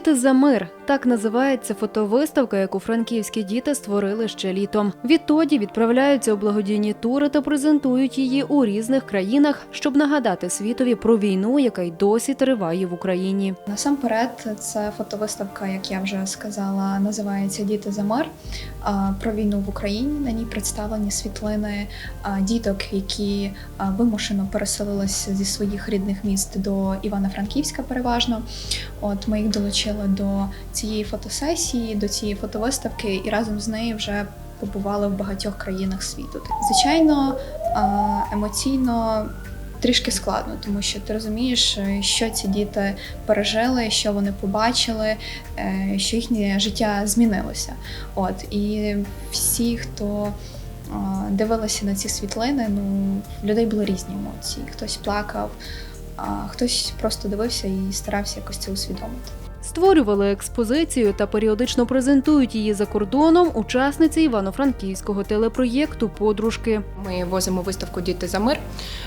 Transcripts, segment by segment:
Діти за мир так називається фотовиставка, яку франківські діти створили ще літом. Відтоді відправляються у благодійні тури та презентують її у різних країнах, щоб нагадати світові про війну, яка й досі триває в Україні. Насамперед, це фотовиставка, як я вже сказала, називається Діти за мир а, про війну в Україні. На ній представлені світлини діток, які вимушено переселилися зі своїх рідних міст до Івано-Франківська, переважно. От ми їх долучили до цієї фотосесії, до цієї фотовиставки, і разом з нею вже побували в багатьох країнах світу. Звичайно, емоційно. Трішки складно, тому що ти розумієш, е, що ці діти пережили, що вони побачили, е, що їхнє життя змінилося. От і всі, хто дивилися на ці світлини, ну в людей були різні емоції. Хтось плакав, а хтось просто дивився і старався якось це усвідомити. Створювали експозицію та періодично презентують її за кордоном учасниці івано-франківського телепроєкту Подружки. Ми возимо виставку Діти за мир,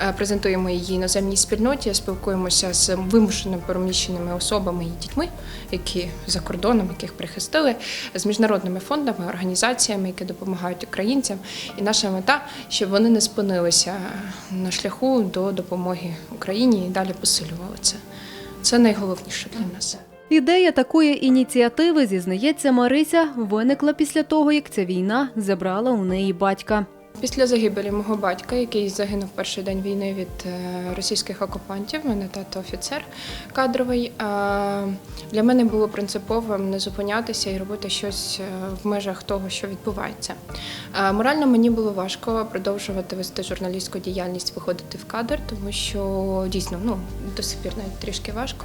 е, презентуємо її іноземній спільноті, спілкуємося з вимушено переміщеними особами і дітьми, які за кордоном, яких прихистили, з міжнародними фондами, організаціями, які допомагають українцям. І наша мета, щоб вони не спинилися на шляху до допомоги Україні і далі посилювали це. Це найголовніше для нас. Ідея такої ініціативи, зізнається Марися, виникла після того, як ця війна забрала у неї батька. Після загибелі мого батька, який загинув перший день війни від е, російських окупантів, мене тато офіцер кадровий. Для мене було принциповим не зупинятися і робити щось е, в межах того, що відбувається. Морально мені було важко продовжувати вести журналістську діяльність, виходити в кадр, тому що дійсно ну до сих пір навіть трішки важко.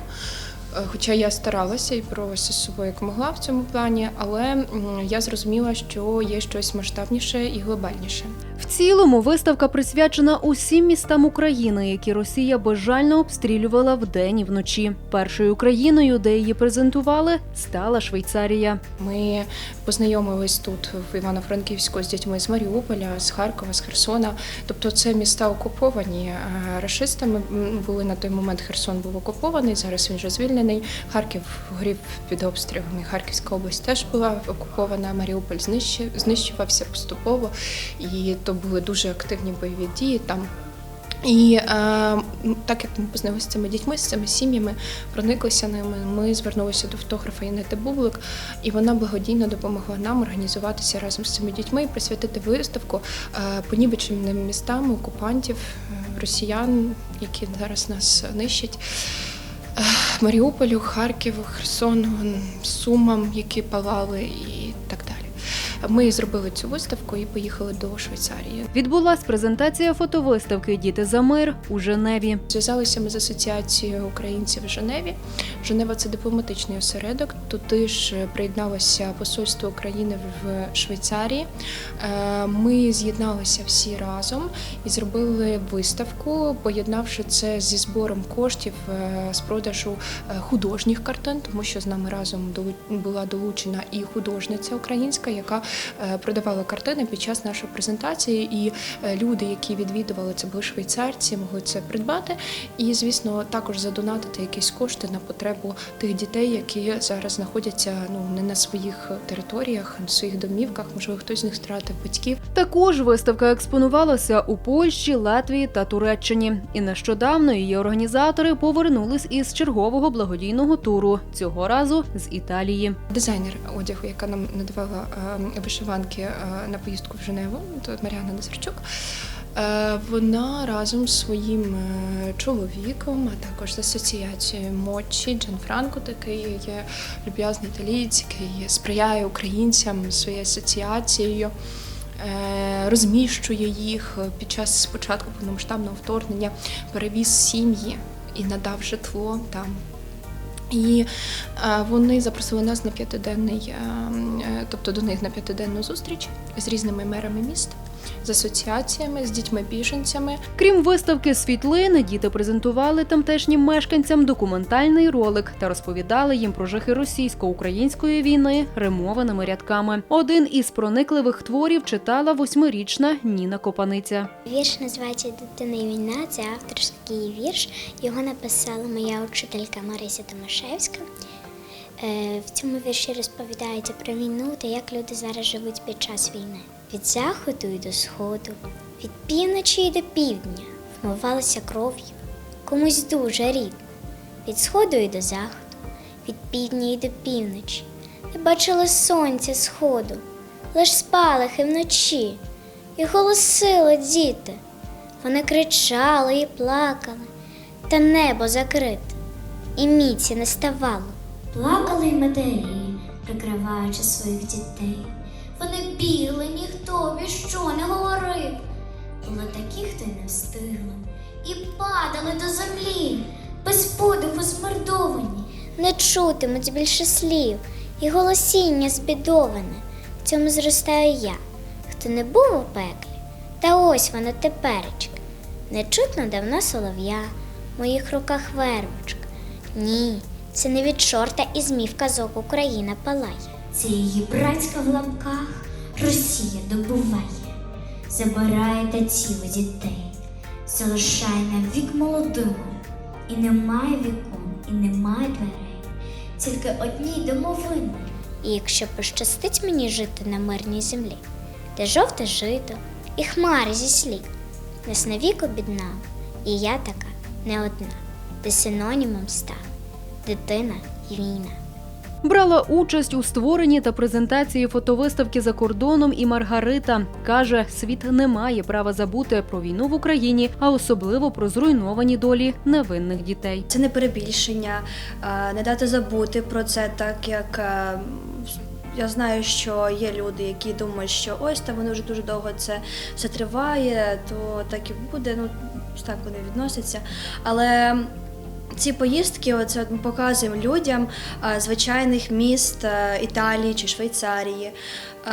Е, Хоча я старалася і боролася з собою як могла в цьому плані, але я зрозуміла, що є щось масштабніше і глобальніше. В цілому виставка присвячена усім містам України, які Росія безжально обстрілювала вдень і вночі. Першою країною, де її презентували, стала Швейцарія. Ми познайомились тут в Івано-Франківську з дітьми з Маріуполя, з Харкова, з Херсона. Тобто це міста окуповані е, рашистами. Були на той момент Херсон був окупований. Зараз він вже звільнений. Харків горів під обстрілами. Харківська область теж була окупована. Маріуполь знищувався поступово, і то були дуже активні бойові дії там. І е, так як ми познайомилися з цими дітьми, з цими сім'ями, прониклися ними, ми звернулися до фотографа Інети Бублик, і вона благодійно допомогла нам організуватися разом з цими дітьми і присвятити виставку е, понівеченим містам окупантів, е, росіян, які зараз нас нищать. Е, Маріуполю, Харкову, Херсону, Сумам, які палали, і. Ми зробили цю виставку і поїхали до Швейцарії. Відбулась презентація фотовиставки Діти за мир у Женеві. Зв'язалися ми з асоціацією українців в Женеві. Женева це дипломатичний осередок. Туди ж приєдналося посольство України в Швейцарії. Е, Ми з'єдналися всі разом і зробили виставку, поєднавши це зі збором коштів е, з продажу е, художніх картин, тому що з нами разом була долучена і художниця українська, яка е, продавала картини під час нашої презентації. І е, люди, які відвідували, це були швейцарці, могли це придбати. І, звісно, також задонатити якісь кошти на потребу тих дітей, які зараз знаходяться ну не на своїх територіях, на своїх домівках. Можливо, хтось з них втратив батьків. Також виставка експонувалася у Польщі, Латвії та Туреччині. І нещодавно її організатори повернулись із чергового благодійного туру цього разу з Італії. Дизайнер одягу, яка нам надавала е, вишиванки е, на поїздку в Женеву, то Мар'яна Назарчук. е, Вона разом з своїм е, чоловіком, а також з асоціацією Мочі Джан Франко, такий є люб'язний італієць, який сприяє українцям своєю асоціацією. Розміщує їх під час спочатку повномасштабного вторгнення, перевіз сім'ї і надав житло там. І е, вони запросили нас на п'ятиденний, е, е, тобто до них на п'ятиденну зустріч з різними мерами міст, з асоціаціями, з дітьми-біженцями. Крім виставки світлин, діти презентували тамтешнім мешканцям документальний ролик та розповідали їм про жахи російсько-української війни римованими рядками. Один із проникливих творів читала восьмирічна Ніна Копаниця. Вірш називається Дитина і війна. Це авторський вірш. Його написала моя учителька Марися Томашевська. Е, В цьому вірші розповідається про війну та як люди зараз живуть під час війни. Від заходу і до сходу, від півночі і до півдня вмивалися кров'ю, комусь дуже рідно. Від сходу і до заходу, від півдня і до півночі. Не бачили сонця сходу, лиш спалахи вночі, і голосили діти. Вони кричали і плакали, та небо закрите, і міці не ставало. Плакали й матері, прикриваючи своїх дітей. Вони бігли, ніхто бі що не говорив. Були такі, хто й не встигли, і падали до землі, без подиху змордовані, не чутимуть більше слів, і голосіння збідоване. В цьому зростаю я, хто не був у пеклі, та ось воно теперечки. Не чутно давно солов'я, в моїх руках вервочка. Ні, це не від чорта і змів казок Україна палає. Це її братська в лапках Росія добуває, забирає та тіло дітей, залишає на вік молодого, і немає вікон, і немає дверей, тільки одній домовини. І якщо пощастить мені жити на мирній землі, де жовте жито і хмари зі слів, нас навік об'єднав, і я така не одна, де синонімом став дитина і війна. Брала участь у створенні та презентації фотовиставки за кордоном і Маргарита каже, світ не має права забути про війну в Україні, а особливо про зруйновані долі невинних дітей. Це не перебільшення, е, не дати забути про це, так як е, я знаю, що є люди, які думають, що ось та воно вже дуже довго це все триває, то так і буде. Ну так вони відносяться. Але ці поїздки, оце ми показуємо людям е, звичайних міст е, Італії чи Швейцарії е,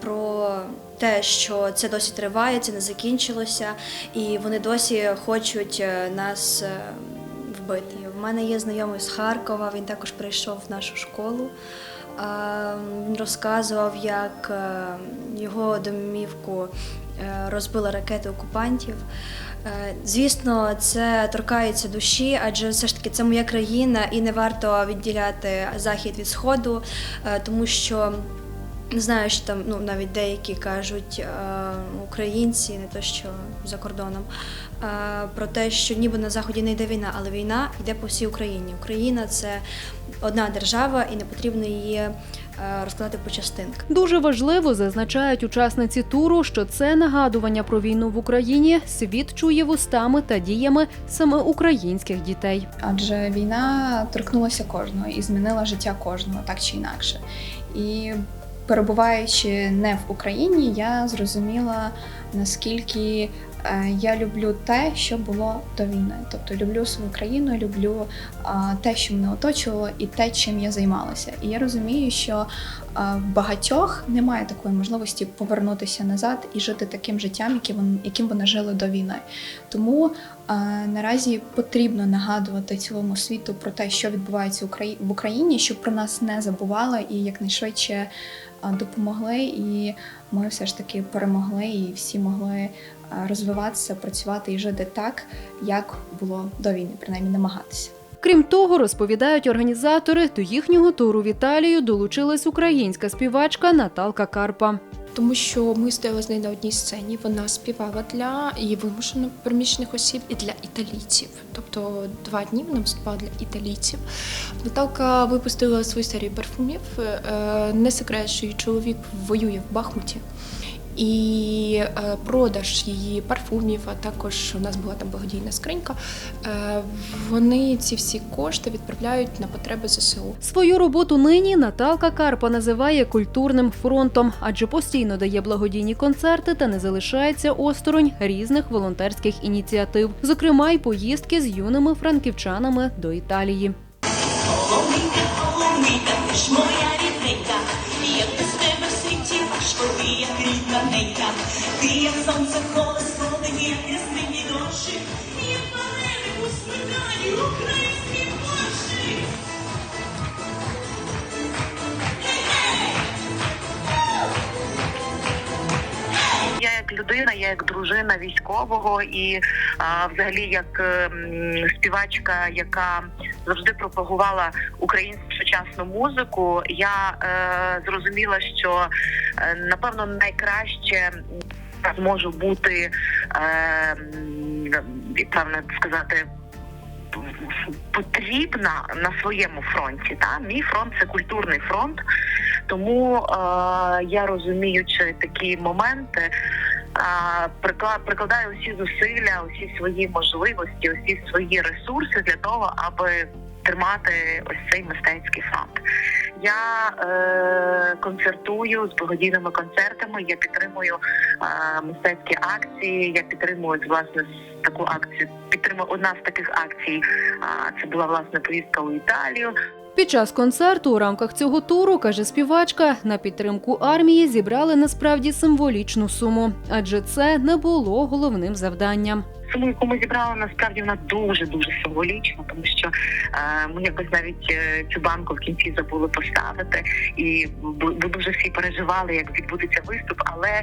про те, що це досі триває, це не закінчилося, і вони досі хочуть нас вбити. В мене є знайомий з Харкова, він також прийшов в нашу школу. Він розказував, як його домівку розбили ракети окупантів. Е, Звісно, це торкається душі, адже все ж таки це моя країна, і не варто відділяти захід від сходу, е, тому що не знаю, що там ну навіть деякі кажуть е, українці, не то що за кордоном, про те, що ніби на заході не йде війна, але війна йде по всій Україні. Україна це одна держава, і не потрібно її розкладати по частинках. Дуже важливо зазначають учасниці туру, що це нагадування про війну в Україні світ чує вустами та діями саме українських дітей. адже війна торкнулася кожного і змінила життя кожного так чи інакше. І перебуваючи не в Україні, я зрозуміла наскільки е, я люблю те, що було до війни. Тобто люблю свою країну, люблю те, що мене оточувало, і те, чим я займалася. І я розумію, що в багатьох немає такої можливості повернутися назад і жити таким життям, яким вони, жили до війни. Тому наразі потрібно нагадувати цілому світу про те, що відбувається в Украї- в Україні, щоб про нас не забували і якнайшвидше допомогли. І ми все ж таки перемогли, і всі могли розвиватися, працювати і жити так, як було до війни, принаймні намагатися. Крім того, розповідають організатори, до їхнього туру в Італію долучилась українська співачка Наталка Карпа. Тому що ми стояли з нею на одній сцені. Вона співала для і вимушено переміщених осіб, і для італійців. Тобто два дні вона виступала для італійців. Наталка випустила свою серію парфумів. Е, Не секрет, що її чоловік воює в Бахмуті. І е, продаж її парфумів, а також у нас була там благодійна скринька. е, Вони ці всі кошти відправляють на потреби ЗСУ. Свою роботу нині Наталка Карпа називає культурним фронтом, адже постійно дає благодійні концерти та не залишається осторонь різних волонтерських ініціатив, зокрема й поїздки з юними франківчанами до Італії. Моя як рідна ненька, ти як сонце колесо, мені як яснині дощі, як варени у сметані українські площі. Я як людина, я як дружина військового і а, взагалі як ем, співачка, яка завжди пропагувала українську сучасну музику, я е, зрозуміла, що е, напевно найкраще зможу бути е, правильно сказати. Потрібна на своєму фронті. Та мій фронт це культурний фронт, тому е, я розуміючи такі моменти, е, прикла- прикладаю усі зусилля, усі свої можливості, усі свої ресурси для того, аби тримати ось цей мистецький фронт. Я е, концертую з благодійними концертами. Я підтримую е, мистецькі акції. Я підтримую власне таку акцію. Підтримую одна з таких акцій. А це була власне поїздка у Італію. Під час концерту у рамках цього туру, каже співачка, на підтримку армії зібрали насправді символічну суму, адже це не було головним завданням. Суму, яку ми зібрали, насправді вона дуже дуже символічна, тому що е, ми якось навіть е, цю банку в кінці забули поставити, і бо, дуже всі переживали, як відбудеться виступ. Але е,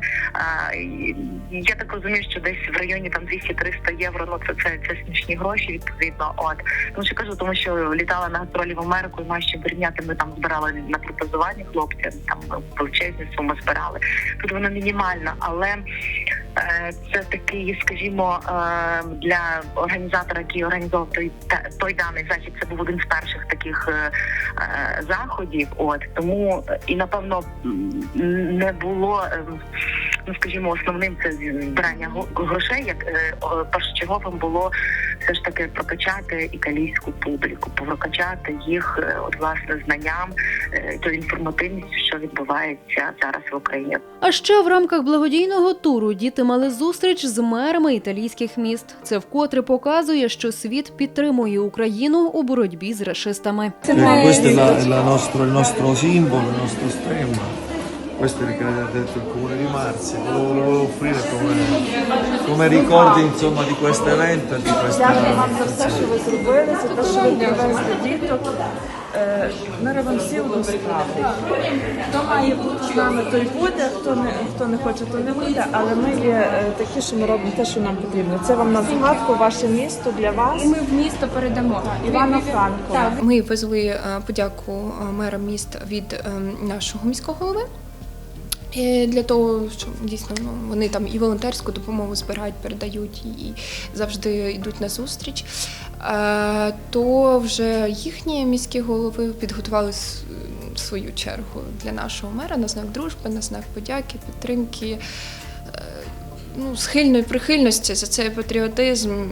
я так розумію, що десь в районі там 200-300 євро. Ну це це, це смішні гроші. Відповідно, от тому що кажу, тому що літала на гастролі в Америку, і майже порівняти ми там збирали на протезування хлопцям. Там величезні суми збирали. Тут вона мінімальна, але це такий, скажімо, е, для організатора, який організовував той той даний захід. Це був один з перших таких е, е, заходів. От тому е, і напевно не було. е, Ну, скажімо, основним це збирання грошей, як е, першочерговим було все ж таки прокачати італійську публіку, прокачати їх е, от власне знанням, е, тою інформативністю, що відбувається зараз в Україні. А ще в рамках благодійного туру діти мали зустріч з мерами італійських міст. Це вкотре показує, що світ підтримує Україну у боротьбі з расистами. Eh, questo Questo è il che ha detto il comune di Marzi, ve lo volevo offrire come, come ricordi insomma, di questo evento e di questa Дякую вам за все, що ви зробили, за те, що ви привезли діток. Е, Ми робимо всі одну справу. Хто має бути з нами, той буде, хто не, хто не хоче, то не буде. Але ми є е, такі, що ми робимо те, що нам потрібно. Це вам на згадку, ваше місто для вас. І ми в місто передамо. Івано-Франко. Ми везли е, подяку е, мерам міст від е, нашого міського голови. Для того, що дійсно ну, вони там і волонтерську допомогу збирають, передають і завжди йдуть на зустріч. То вже їхні міські голови підготували свою чергу для нашого мера на знак дружби, на знак подяки, підтримки, е, ну, схильної прихильності за цей патріотизм.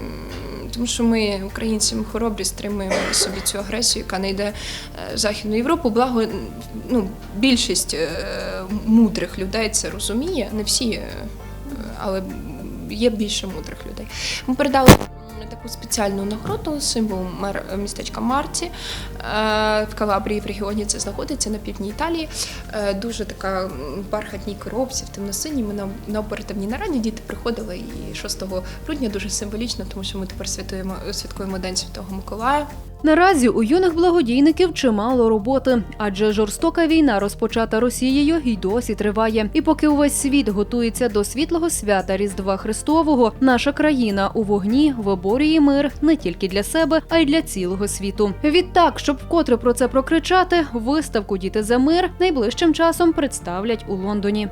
Тому що ми, українці, ми хоробрі, стримуємо собі цю агресію, яка не йде е, в Західну Європу. Благо, ну, більшість е, мудрих людей це розуміє, не всі, е, але є більше мудрих людей. Ми передали таку спеціальну нагороду, символ містечка Марці. Е, В Калабрії в регіоні це знаходиться на півдні Італії. Е, Дуже така бархатній коробці, в темно-синій. Ми на, на оперативній нараді діти приходили і 6 грудня дуже символічно, тому що ми тепер святуємо, святкуємо День Святого Миколая. Наразі у юних благодійників чимало роботи, адже жорстока війна, розпочата Росією, й досі триває. І поки увесь світ готується до світлого свята Різдва Христового, наша країна у вогні виборює мир не тільки для себе, а й для цілого світу. Відтак, щоб вкотре про це прокричати, виставку Діти за мир найближчим часом представлять у Лондоні.